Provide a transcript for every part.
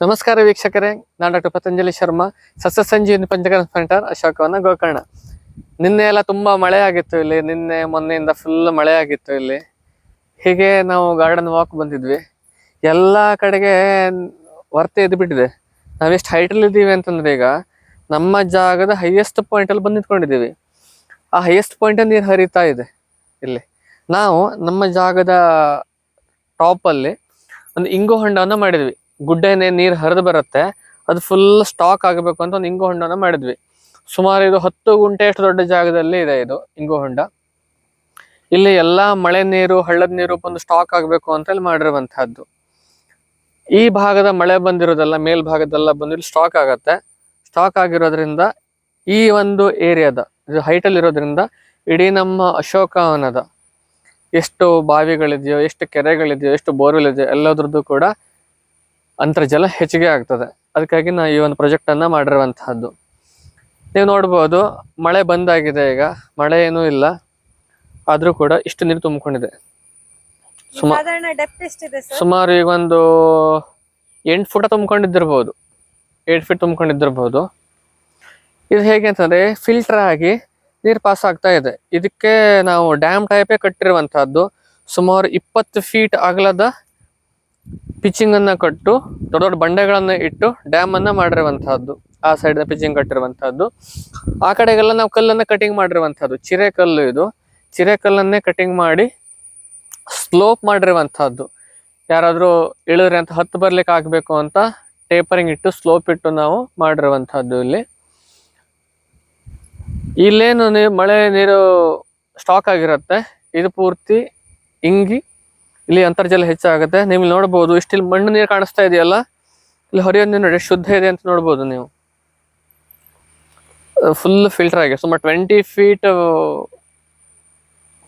ನಮಸ್ಕಾರ ವೀಕ್ಷಕರೇ, ನಾನು ಡಾಕ್ಟರ್ ಪತಂಜಲಿ ಶರ್ಮಾ ಸಸ್ಯ ಸಂಜೀವಿನಿ ಪಂಚಕರ್ಮ ಸೆಂಟರ್, ಅಶೋಕವನ ಗೋಕರ್ಣ. ನಿನ್ನೆ ಎಲ್ಲ ತುಂಬ ಮಳೆ ಆಗಿತ್ತು ಇಲ್ಲಿ, ನಿನ್ನೆ ಮೊನ್ನೆಯಿಂದ ಫುಲ್ ಮಳೆ ಆಗಿತ್ತು ಇಲ್ಲಿ. ಹೀಗೆ ನಾವು ಗಾರ್ಡನ್ ವಾಕ್ ಬಂದಿದ್ವಿ. ಎಲ್ಲ ಕಡೆಗೆ ವರ್ತೆ ಎದ್ದು ಬಿಟ್ಟಿದೆ. ನಾವೆಷ್ಟು ಹೈಟಲ್ಲಿ ಇದ್ದೀವಿ ಅಂತಂದ್ರೆ ಈಗ ನಮ್ಮ ಜಾಗದ ಹೈಯೆಸ್ಟ್ ಪಾಯಿಂಟಲ್ಲಿ ಬಂದು ನಿಂತ್ಕೊಂಡಿದ್ದೀವಿ ಆ ಹೈಯೆಸ್ಟ್ ಪಾಯಿಂಟ್ ನೀರು ಹರಿತಾ ಇದೆ ಇಲ್ಲಿ. ನಾವು ನಮ್ಮ ಜಾಗದ ಟಾಪಲ್ಲಿ ಒಂದು ಇಂಗು ಹೊಂಡವನ್ನು ಮಾಡಿದ್ವಿ. ಗುಡ್ಡೆನೆ ನೀರು ಹರಿದು ಬರುತ್ತೆ. ಅದು ಫುಲ್ ಸ್ಟಾಕ್ ಆಗಬೇಕು ಅಂತ ಒಂದು ಇಂಗು ಹೊಂಡನ ಮಾಡಿದ್ವಿ. ಸುಮಾರು ಇದು ಹತ್ತು ಗುಂಟೆ ಅಷ್ಟು ದೊಡ್ಡ ಜಾಗದಲ್ಲಿ ಇದೆ ಇದು ಇಂಗು ಹೊಂಡ. ಇಲ್ಲಿ ಎಲ್ಲಾ ಮಳೆ ನೀರು, ಹಳ್ಳದ ನೀರು ಒಂದು ಸ್ಟಾಕ್ ಆಗಬೇಕು ಅಂತ ಇಲ್ಲಿ ಮಾಡಿರುವಂತಹದ್ದು. ಈ ಭಾಗದ ಮಳೆ ಬಂದಿರೋದೆಲ್ಲ ಮೇಲ್ಭಾಗದೆಲ್ಲ ಬಂದು ಇಲ್ಲಿ ಸ್ಟಾಕ್ ಆಗತ್ತೆ. ಸ್ಟಾಕ್ ಆಗಿರೋದ್ರಿಂದ ಈ ಒಂದು ಏರಿಯಾದ, ಇದು ಹೈಟ್ ಅಲ್ಲಿ ಇರೋದ್ರಿಂದ ಇಡೀ ನಮ್ಮ ಅಶೋಕವನದ ಎಷ್ಟು ಬಾವಿಗಳಿದೆಯೋ, ಎಷ್ಟು ಕೆರೆಗಳಿದೆಯೋ, ಎಷ್ಟು ಬೋರ್ವೆಲ್ ಇದೆಯೋ, ಎಲ್ಲದ್ರದ್ದು ಕೂಡ ಅಂತರ್ಜಲ ಹೆಚ್ಚಿಗೆ ಆಗ್ತದೆ. ಅದಕ್ಕಾಗಿ ನಾ ಈ ಒಂದು ಪ್ರಾಜೆಕ್ಟ್ ಅನ್ನ ಮಾಡಿರುವಂತಹದ್ದು. ನೀವು ನೋಡ್ಬೋದು ಮಳೆ ಬಂದಾಗಿದೆ ಈಗ. ಮಳೆ ಏನೂ ಇಲ್ಲ. ಆದರೂ ಕೂಡ ಇಷ್ಟು ನೀರು ತುಂಬಿಕೊಂಡಿದೆ. ಸುಮಾರು ಈಗ ಒಂದು ಎಂಟು ಫುಟ ತುಂಬಿಕೊಂಡಿದ್ದಿರ್ಬೋದು. Eight feet ತುಂಬಿಕೊಂಡಿದ್ದಿರ್ಬೋದು. ಇದು ಹೇಗೆ ಅಂತಂದ್ರೆ ಫಿಲ್ಟರ್ ಆಗಿ ನೀರು ಪಾಸ್ ಆಗ್ತಾ ಇದೆ. ಇದಕ್ಕೆ ನಾವು ಡ್ಯಾಮ್ ಟೈಪೇ ಕಟ್ಟಿರುವಂತಹದ್ದು ಸುಮಾರು ಇಪ್ಪತ್ತು ಫೀಟ್ ಅಗಲದ ಪಿಚಿಂಗ್ ಅನ್ನ ಕಟ್ಟು, ದೊಡ್ಡ ದೊಡ್ಡ ಬಂಡೆಗಳನ್ನು ಇಟ್ಟು ಡ್ಯಾಮ್ ಅನ್ನ ಮಾಡಿರುವಂತಹದ್ದು, ಆ ಸೈಡ್ ಪಿಚಿಂಗ್ ಕಟ್ಟಿರುವಂತಹದ್ದು. ಆ ಕಡೆಗೆಲ್ಲ ನಾವು ಕಲ್ಲನ್ನ ಕಟಿಂಗ್ ಮಾಡಿರುವಂಥದ್ದು ಚಿರೆ ಕಲ್ಲು ಇದು. ಚಿರೆ ಕಲ್ಲನ್ನೇ ಕಟಿಂಗ್ ಮಾಡಿ ಸ್ಲೋಪ್ ಮಾಡಿರುವಂಥದ್ದು ಯಾರಾದರೂ ಇಳಿದ್ರೆ ಅಂತ ಹತ್ತು ಬರ್ಲಿಕ್ಕೆ ಆಗಬೇಕು ಅಂತ ಟೇಪರಿಂಗ್ ಇಟ್ಟು ಸ್ಲೋಪ್ ಇಟ್ಟು ನಾವು ಮಾಡಿರುವಂಥದ್ದು ಇಲ್ಲಿ. ಇಲ್ಲೇನು ನೀರು ಮಳೆ ನೀರು ಸ್ಟಾಕ್ ಆಗಿರುತ್ತೆ. ಇದು ಪೂರ್ತಿ ಇಂಗಿ ಇಲ್ಲಿ ಅಂತರ್ಜಲ ಹೆಚ್ಚಾಗುತ್ತೆ. ನೀವು ಇಲ್ಲಿ ನೋಡ್ಬೋದು, ಇಷ್ಟಿಲ್ಲಿ ಮಣ್ಣು ನೀರು ಕಾಣಿಸ್ತಾ ಇದೆಯಲ್ಲ? ಇಲ್ಲಿ ಹರಿಯೋದು ನೀರು ನೋಡಿ ಶುದ್ಧ ಇದೆ ಅಂತ ನೋಡ್ಬೋದು ನೀವು. ಫುಲ್ ಫಿಲ್ಟರ್ ಆಗಿ ಸುಮಾರು ಟ್ವೆಂಟಿ ಫೀಟ್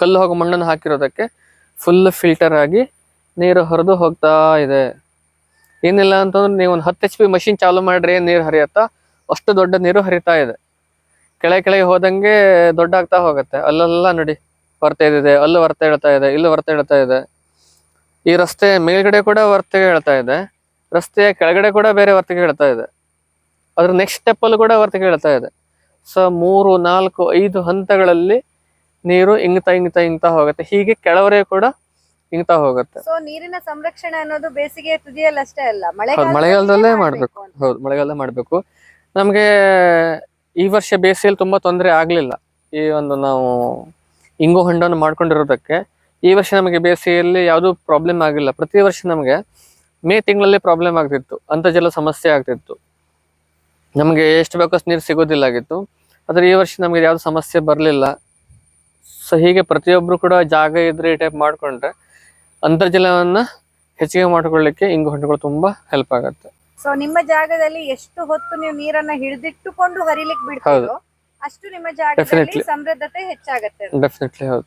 ಕಲ್ಲು ಹೋಗೋ ಮಣ್ಣನ್ನು ಹಾಕಿರೋದಕ್ಕೆ ಫುಲ್ ಫಿಲ್ಟರ್ ಆಗಿ ನೀರು ಹರಿದು ಹೋಗ್ತಾ ಇದೆ. ಏನಿಲ್ಲ ಅಂತಂದ್ರೆ ನೀವು ಒಂದು ಹತ್ತು ಎಚ್ ಪಿ ಮಷಿನ್ ಚಾಲು ಮಾಡ್ರಿ ಏನ್ ನೀರು ಹರಿಯತ್ತಾ, ಅಷ್ಟು ದೊಡ್ಡ ನೀರು ಹರಿತಾ ಇದೆ. ಕೆಳಗೆ ಕೆಳಗೆ ಹೋದಂಗೆ ದೊಡ್ಡ ಆಗ್ತಾ ಹೋಗುತ್ತೆ. ಅಲ್ಲೆಲ್ಲ ನೋಡಿ, ಬರ್ತಾ ಇದೆ, ಅಲ್ಲೂ ಬರ್ತಾ ಹೇಳ್ತಾ ಇದೆ, ಇಲ್ಲೂ ಬರ್ತಾ ಹೇಳ್ತಾ ಇದೆ. ಈ ರಸ್ತೆ ಮೇಲ್ಗಡೆ ಕೂಡ ವರ್ತಿಗೆ ಹೇಳ್ತಾ ಇದೆ. ರಸ್ತೆಯ ಕೆಳಗಡೆ ಕೂಡ ಬೇರೆ ವರ್ತಿಗೆ ಹೇಳ್ತಾ ಇದೆ. ಅದ್ರ ನೆಕ್ಸ್ಟ್ ಸ್ಟೆಪ್ ಅಲ್ಲೂ ಕೂಡ ವರ್ತಿಗೆ ಹೇಳ್ತಾ ಇದೆ. ಸೊ ಮೂರು ನಾಲ್ಕು ಐದು ಹಂತಗಳಲ್ಲಿ ನೀರು ಇಂಗ್ತಾ ಇಂಗ್ತಾ ಇಂಗ್ತಾ ಹೋಗುತ್ತೆ. ಹೀಗೆ ಕೆಳವರೆ ಕೂಡ ಇಂಗ್ತಾ ಹೋಗುತ್ತೆ. ಸೊ ನೀರಿನ ಸಂರಕ್ಷಣೆ ಅನ್ನೋದು ಬೇಸಿಗೆ ತುದಿಯಲ್ಲಿ ಅಷ್ಟೇ ಅಲ್ಲ ಮಳೆಗಾಲದಲ್ಲೇ ಮಾಡ್ಬೇಕು ಹೌದು ಮಳೆಗಾಲದಲ್ಲೇ ಮಾಡ್ಬೇಕು. ನಮಗೆ ಈ ವರ್ಷ ಬೇಸಿಗೆಯಲ್ಲಿ ತುಂಬಾ ತೊಂದರೆ ಆಗ್ಲಿಲ್ಲ. ಈ ಒಂದು ನಾವು ಇಂಗು ಹೊಂಡವನ್ನು ಮಾಡ್ಕೊಂಡಿರೋದಕ್ಕೆ. ಈ ವರ್ಷ ನಮಗೆ ಬೇಸಿಗೆಯಲ್ಲಿ ಯಾವುದೂ ಪ್ರಾಬ್ಲಮ್ ಆಗಿಲ್ಲ. ಪ್ರತಿ ವರ್ಷ ನಮಗೆ ಮೇ ತಿಂಗಳಲ್ಲಿ ಪ್ರಾಬ್ಲಮ್ ಆಗ್ತಿತ್ತು. ಅಂತರ್ಜಲ ಸಮಸ್ಯೆ ಆಗ್ತಿತ್ತು. ನಮಗೆ ಎಷ್ಟು ಬೇಕೋ ಅಷ್ಟು ನೀರು ಸಿಗೋದಿಲ್ಲ ಆಗಿತ್ತು. ಆದರೆ ಈ ವರ್ಷ ನಮಗೆ ಯಾವುದು ಸಮಸ್ಯೆ ಬರಲಿಲ್ಲ. ಸೊ ಹೀಗೆ ಪ್ರತಿಯೊಬ್ಬರು ಕೂಡ ಜಾಗ ಇದ್ರೆ ಈ ಟೈಪ್ ಮಾಡ್ಕೊಂಡ್ರೆ ಅಂತರ್ಜಲವನ್ನು ಹೆಚ್ಚಿಗೆ ಮಾಡಿಕೊಳ್ಳಿಕ್ಕೆ ಇಂಗು ಹಣ್ಣುಗಳು ತುಂಬಾ ಹೆಲ್ಪ್ ಆಗುತ್ತೆ. ಸೊ ನಿಮ್ಮ ಜಾಗದಲ್ಲಿ ಎಷ್ಟು ಹೊತ್ತು ನೀವು ನೀರನ್ನ ಹಿಡಿದಿಟ್ಟುಕೊಂಡು ಹರಿಲಿಕ್ಕೆ ಬಿಡ್ತೀರೋ ಅಷ್ಟು ನಿಮ್ಮ ಜಾಗದಲ್ಲಿ ಸಮೃದ್ಧತೆ ಹೆಚ್ಚಾಗುತ್ತೆ ಡೆಫಿನೆಟ್ಲಿ ಹೌದು.